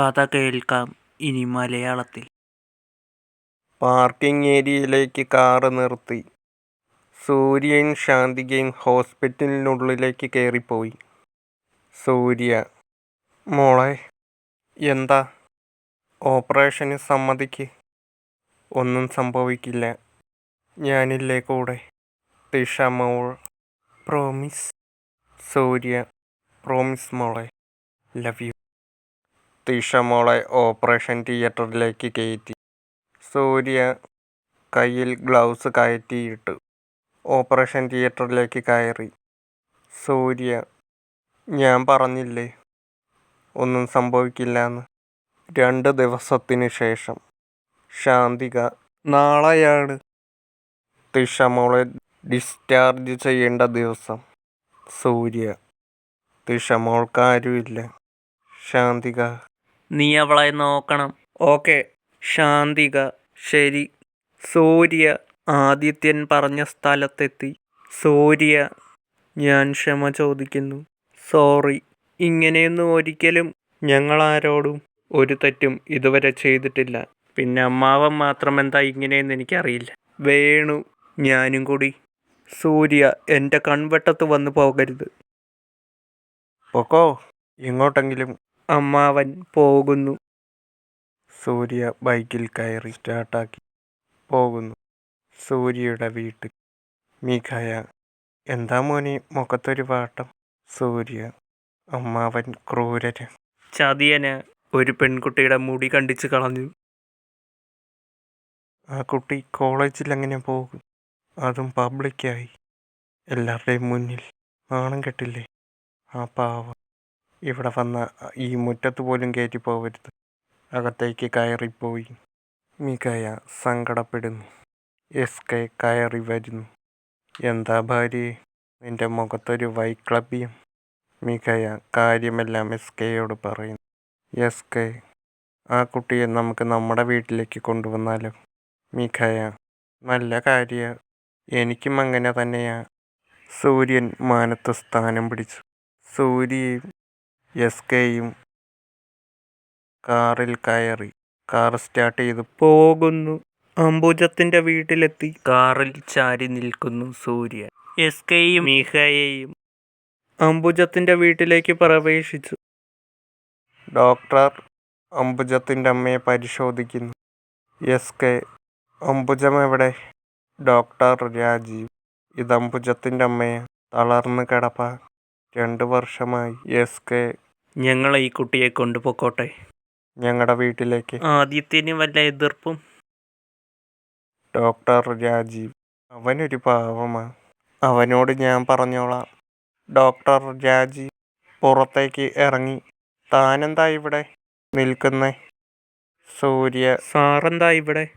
കഥ കേൾക്കാം ഇനി മലയാളത്തിൽ. പാർക്കിംഗ് ഏരിയയിലേക്ക് കാറ് നിർത്തി. സൂര്യയും ശാന്തികയും ഹോസ്പിറ്റലിനുള്ളിലേക്ക് കയറിപ്പോയി. സൂര്യ മോളെ എന്താ? ഓപ്പറേഷന് സമ്മതിക്ക്. ഒന്നും സംഭവിക്കില്ല. ഞാനില്ലേ കൂടെ? തിഷ മോൾ പ്രോമിസ്. സൂര്യ പ്രോമിസ് മോളെ ലവ് യു. ടിഷ മോളെ ഓപ്പറേഷൻ തിയേറ്ററിലേക്ക് കയറ്റി. സൂര്യ കയ്യിൽ ഗ്ലൗസ് കയറ്റിയിട്ട് ഓപ്പറേഷൻ തിയേറ്ററിലേക്ക് കയറി. സൂര്യ ഞാൻ പറഞ്ഞില്ലേ? ഒന്നും സംഭവിക്കില്ലെന്ന്. രണ്ട് ദിവസത്തിന് ശേഷം ശാന്തിക നാളെയാണ്. തിഷമോളെ ഡിസ്ചാർജ് ചെയ്യേണ്ട ദിവസം. സൂര്യ തിഷമോൾക്കാരുമില്ല ശാന്തിക നീ അവളെ നോക്കണം. ഓക്കെ. ശാന്തിക ശരി. സൂര്യ ആദിത്യൻ പറഞ്ഞ സ്ഥലത്തെത്തി. സൂര്യ ഞാൻ ക്ഷമ ചോദിക്കുന്നു. സോറി. ഇങ്ങനെയൊന്നും ഒരിക്കലും ഞങ്ങളാരോടും ഒരു തെറ്റും ഇതുവരെ ചെയ്തിട്ടില്ല. പിന്നെ അമ്മാവൻ മാത്രം എന്താ ഇങ്ങനെയെന്ന് എനിക്കറിയില്ല. വേണു ഞാനും കൂടി. സൂര്യ എന്റെ കൺവെട്ടത്ത് വന്നു പോകരുത്. പൊക്കോ എങ്ങോട്ടെങ്കിലും അമ്മാവൻ പോകുന്നു. സൂര്യ ബൈക്കിൽ കയറി സ്റ്റാർട്ടാക്കി. പോകുന്നു. സൂര്യയുടെ വീട്ടിൽ. മിഖായ എന്താ മോനെ മുഖത്തൊരു വാട്ടം? സൂര്യ അമ്മാവൻ ക്രൂരന്. ചതിയന് ഒരു പെൺകുട്ടിയുടെ മുടി കണ്ടിച്ച് കളഞ്ഞു. ആ കുട്ടി കോളേജിൽ അങ്ങനെ പോകും? അതും പബ്ലിക്കായി. എല്ലാവരുടെയും മുന്നിൽ. നാണം കെട്ടില്ലേ? ആ പാവം. ഇവിടെ വന്ന ഈ മുറ്റത്ത് പോലും കയറ്റി പോകരുത് അകത്തേക്ക് കയറിപ്പോയി. മികയ സങ്കടപ്പെടുന്നു. എസ് കെ കയറി വരുന്നു. എന്താ ഭാര്യയെ നിന്റെ മുഖത്തൊരു വൈക്ലഭ്യം. മികയ കാര്യമെല്ലാം എസ് കെയോട് പറയുന്നു. എസ് കെ ആ കുട്ടിയെ നമുക്ക് നമ്മുടെ വീട്ടിലേക്ക് കൊണ്ടുവന്നാലോ? മികയ നല്ല കാര്യ. എനിക്കും അങ്ങനെ തന്നെയാ. സൂര്യൻ മാനത്ത് സ്ഥാനം പിടിച്ചു. സൂര്യയും എസ് കെയും കാറിൽ കയറി. കാർ സ്റ്റാർട്ട് ചെയ്തു. പോകുന്നു. അംബുജത്തിന്റെ വീട്ടിലെത്തി. കാറിൽ ചാരി നിൽക്കുന്നു സൂര്യ എസ് കെയും മിഹയെയും അംബുജത്തിന്റെ വീട്ടിലേക്ക് പ്രവേശിച്ചു. ഡോക്ടർ അംബുജത്തിന്റെ അമ്മയെ പരിശോധിക്കുന്നു. എസ് കെ അംബുജം എവിടെ? ഡോക്ടർ രാജീവ് ഇത് അംബുജത്തിന്റെ അമ്മയെ തളർന്ന് കിടപ്പ രണ്ട് വർഷമായി എസ് കെ ഞങ്ങൾ ഈ കുട്ടിയെ കൊണ്ടുപോക്കോട്ടെ. ഞങ്ങളുടെ വീട്ടിലേക്ക്. ആദ്യത്തിന് വല്ല എതിർപ്പും? ഡോക്ടർ രാജീവ്. അവനൊരു പാവമാണ് അവനോട് ഞാൻ പറഞ്ഞോളാം. ഡോക്ടർ രാജീവ് പുറത്തേക്ക് ഇറങ്ങി. താനെന്താ ഇവിടെ നിൽക്കുന്നേ? സൂര്യ. സാറെന്താ ഇവിടെ?